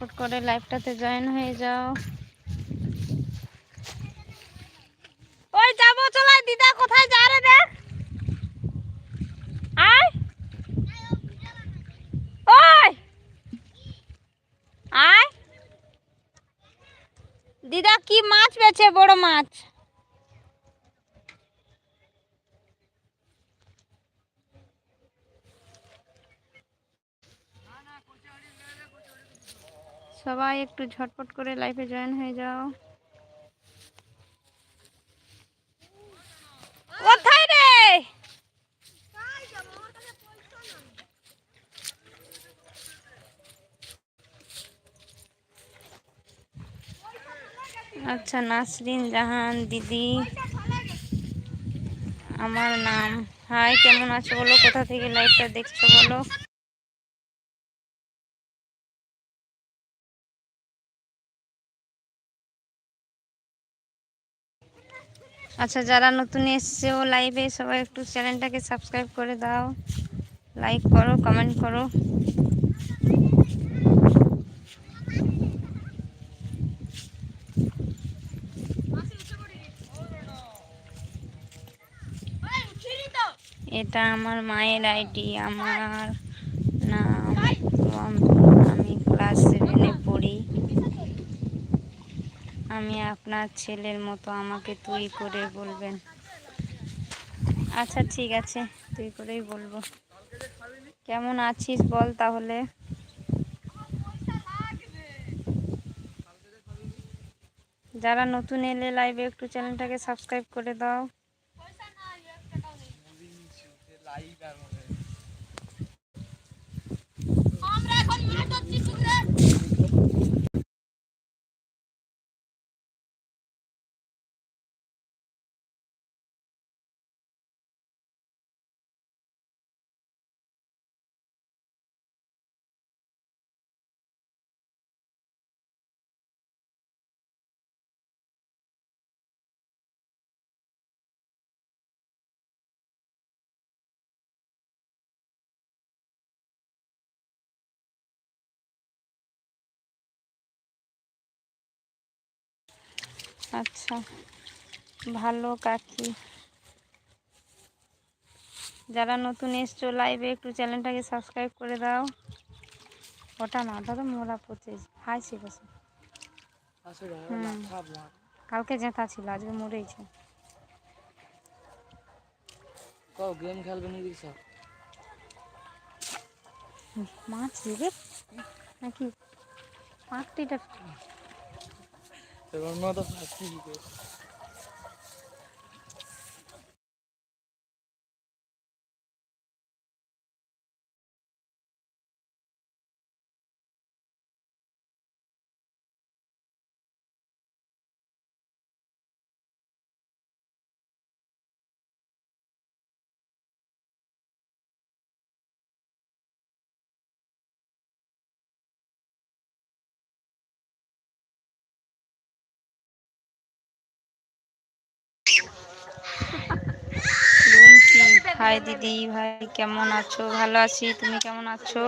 হুট করে লাইভটাতে জয়েন হয়ে যাও। ওই যাব চলাই দিদা কোথায় যা রে দেখ। আয়। ওই। আয়। দিদা, কি মাছ বেচে, বড় মাছ? সবাই একটু ঝটপট করে লাইফে জয়েন হয়ে যাও। আচ্ছা নাসরিন জাহান দিদি। আমার নাম। হাই, কেমন আছো বলো? কোথা থেকে লাইভটা দেখছ বলো? আচ্ছা যারা নতুন এসছেও লাইভে সবাই একটু চ্যানেলটাকে সাবস্ক্রাইব করে দাও। লাইক করো কমেন্ট করো। এটা আমার মায়ের আইডি আমার নাম, আমি ক্লাস সেভেনে পড়ি। আমি আপনার ছেলের মতো আমাকে তুই করে বলবেন। আচ্ছা ঠিক আছে, তুই করেই বলব। কেমন আছিস বল তাহলে? যারা নতুন এলে লাইভে একটু চ্যানেলটাকে সাবস্ক্রাইব করে দাও। আচ্ছা ভালো কাকি। যারা নতুন এসছো লাইভে একটু চ্যানেলটাকে সাবস্ক্রাইব করে দাও। ওটা না দাদা মোরা পঁচিশ। হাই হুম। কালকে জেতা ছিল আজকে মরেছে কও গেম খেলবে নাকি সব? মাছ দিবে নাকি? পাঁকটিটা এবার না তো হাই দিদি, ভাই কেমন আছো? ভালো আছি, তুমি কেমন আছো?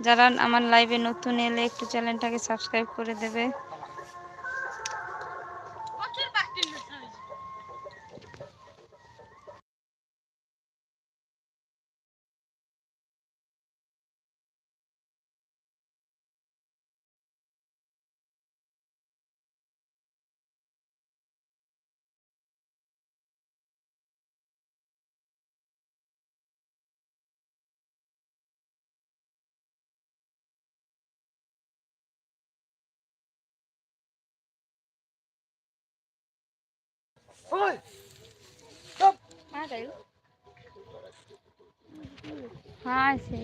যারা আমার লাইভে নতুন এলে একটু চ্যানেলটাকে সাবস্ক্রাইব করে দেবে। ওই। হ্যাঁ সে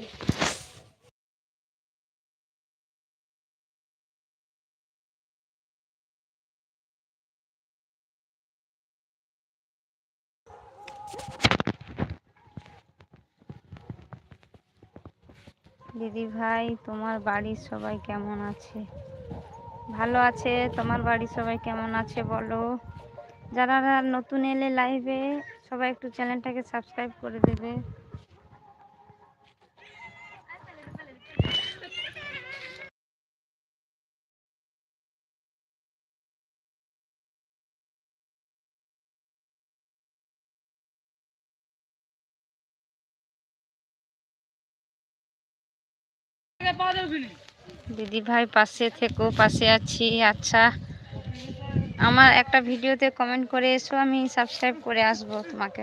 দিদি ভাই, তোমার বাড়ির সবাই কেমন আছে? ভালো আছে? তোমার বাড়ির সবাই কেমন আছে বলো? যারা নতুন এলে লাইভে সবাই একটু চ্যানেলটাকে সাবস্ক্রাইব করে দেবে। দিদি ভাই পাশে থেকো পাশে আছি আচ্ছা। আমার একটা ভিডিওতে কমেন্ট করে এসো আমি সাবস্ক্রাইব করে আসব তোমাকে।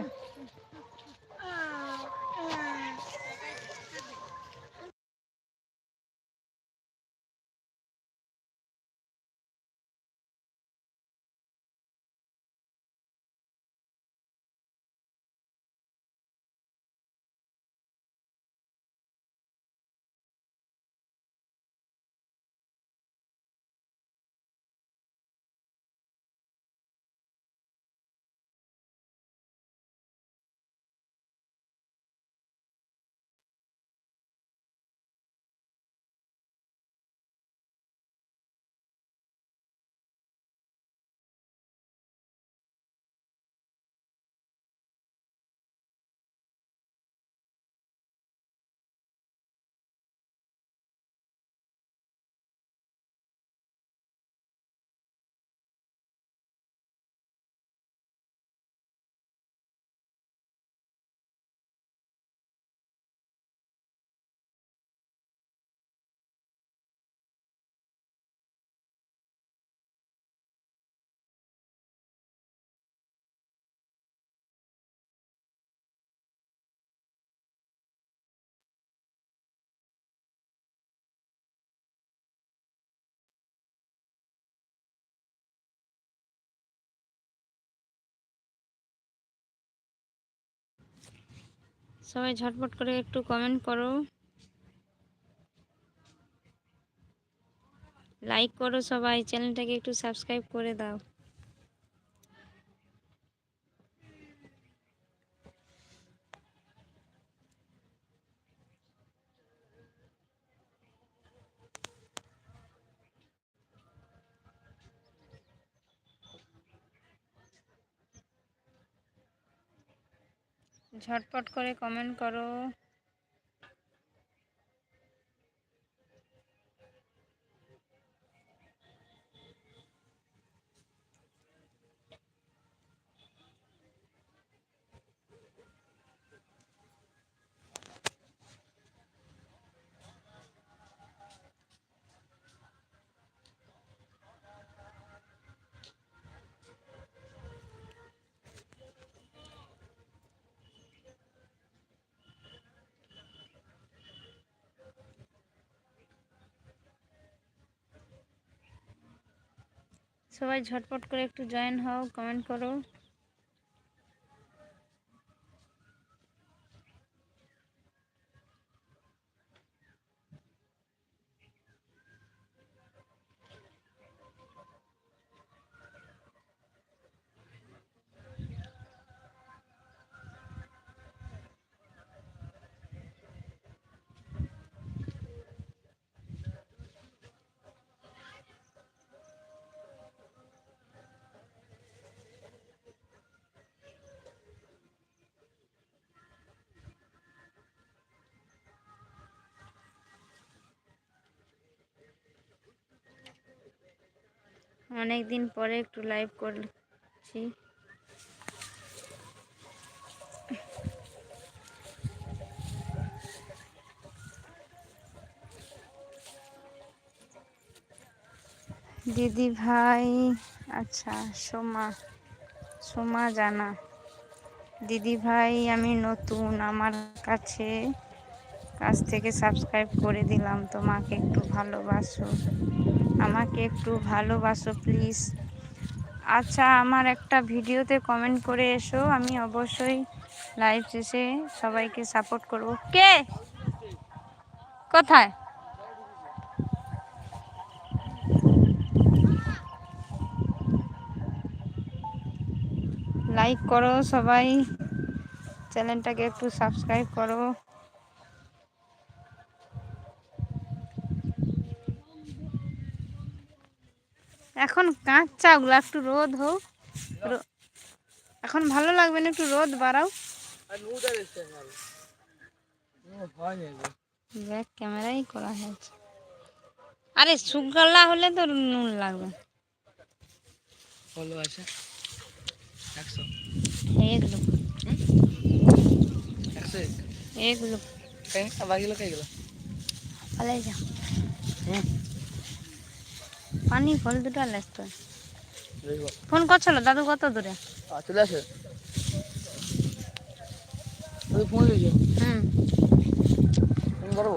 সবাই ঝটপট করে একটু কমেন্ট করো। লাইক করো সবাই চ্যানেলটাকে একটু সাবস্ক্রাইব করে দাও। ঝটপট করে কমেন্ট করো। সবাই ঝটপট করে একটু জয়েন হও কমেন্ট করো। অনেক দিন পরে একটু লাইভ করছি। দিদি ভাই আচ্ছা সোমা সোমা জানা। দিদি ভাই, আমি নতুন, আমার কাছে, কাছ থেকে সাবস্ক্রাইব করে দিলাম। তোমাকে একটু ভালোবাসো। আমাকে একটু ভালোবাসো প্লিজ আচ্ছা আমার একটা ভিডিওতে কমেন্ট করে এসো। আমি অবশ্যই লাইভ শেষে সবাইকে সাপোর্ট করব। কে? কোথায়? লাইক করো সবাই। চ্যানেলটাকে একটু সাবস্ক্রাইব করো। এখন কাঁচা ওগুলো একটু রোদ হোক। এখন ভালো লাগবে না একটু রোদ বাড়াও। ব্যাক ক্যামেরাই করা হয়েছে। আরে শুকলা হলে তো নুন লাগবে। ফলো আছে। একশো। এক লোক। একশো এক। এক লোক। বাকিগুলো কাই গেল? পালাই যা। হুম। পানি ফল দুটো লেস তো ফোন করছিল দাদু কত দূরে? চলে আসে? ফোন লিখে। হুম। ফোন করব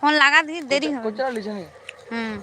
ফোন লাগা দিয়ে দেরি হবে। হুম।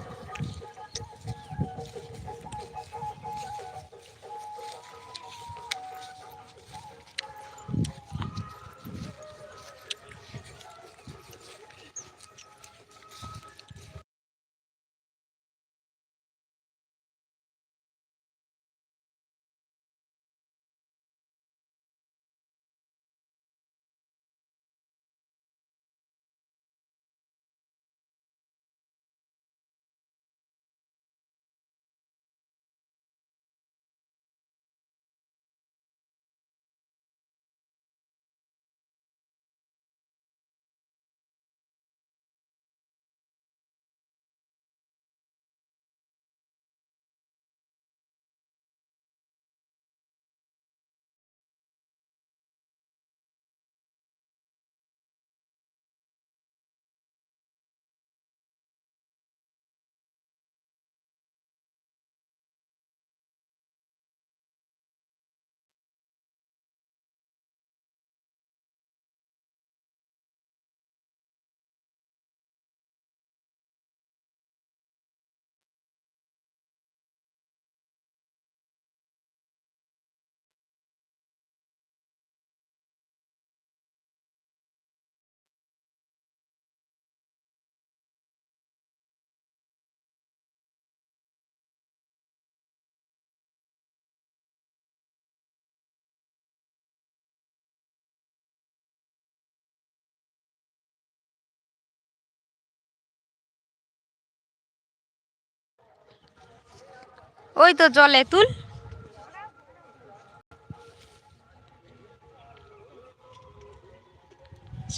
ওই তো জলে তুল।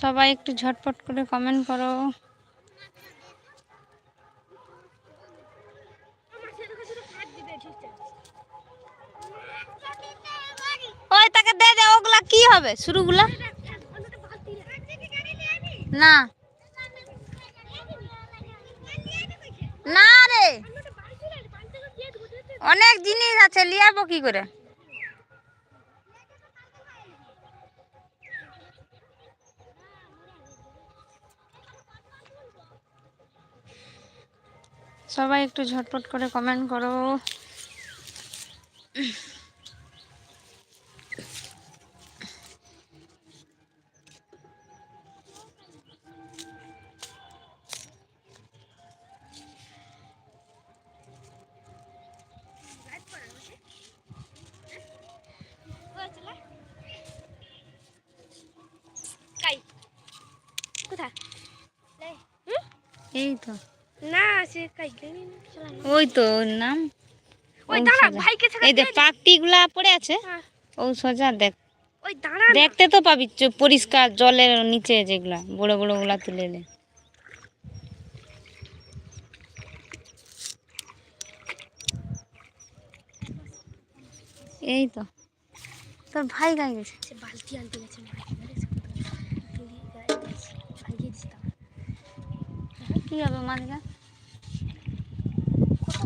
সবাই একটু ঝটপট করে কমেন্ট করো। ওই তাকে দে দে, ওগুলা কি হবে? শুরুগুলা? না রে অনেক জিনিস আছে লিয়াবো কি করে? সবাই একটু ঝটপট করে কমেন্ট করো। কোথায়? এই তো। না সে ওই তো ওর নাম। ওই দাঁড়া ভাইকে এই দেখ পাকটি পড়ে আছে। ও সোজা দেখ। ওই দাঁড়া দেখতে তো পাবি পরিষ্কার জলের নিচে যেগুলা বড় বড়গুলা তুলে নে। এই তো। তোর ভাই গাই গেছে। সে বালতি আনতে গেছে কি হবে কত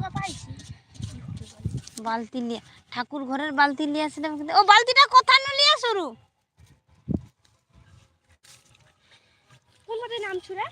বালতি লিয়া ঠাকুর ঘরের বালতি নিয়ে আসলে ও বালতিটা কোথা নিয়ে শুরু কোন নাম ছুড়ে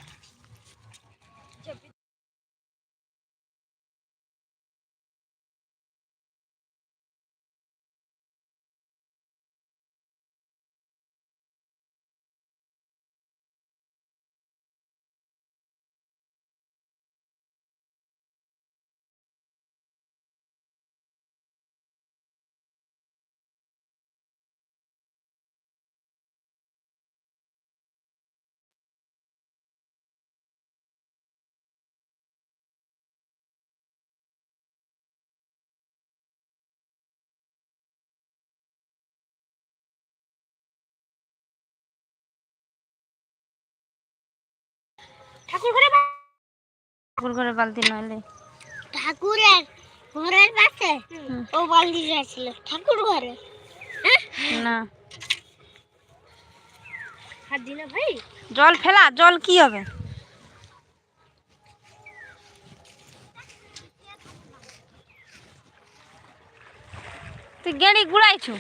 ঠাকুর ঘরে ঠাকুর ঘরে বালতি নাহলে ঠাকুরের ঘরের পাশে ও বালতি গেছিল ঠাকুর ঘরে হ্যাঁ? না। হাত দিনা ভাই। জল ফেলা জল কি হবে? তুই গেড়ি গুড়াইছো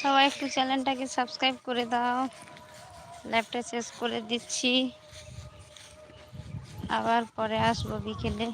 সবাই একটু চ্যানেলটাকে সাবস্ক্রাইব করে দাও। ল্যাপটা শেষ করে দিচ্ছি। আবার পরে আসব বিকেলে।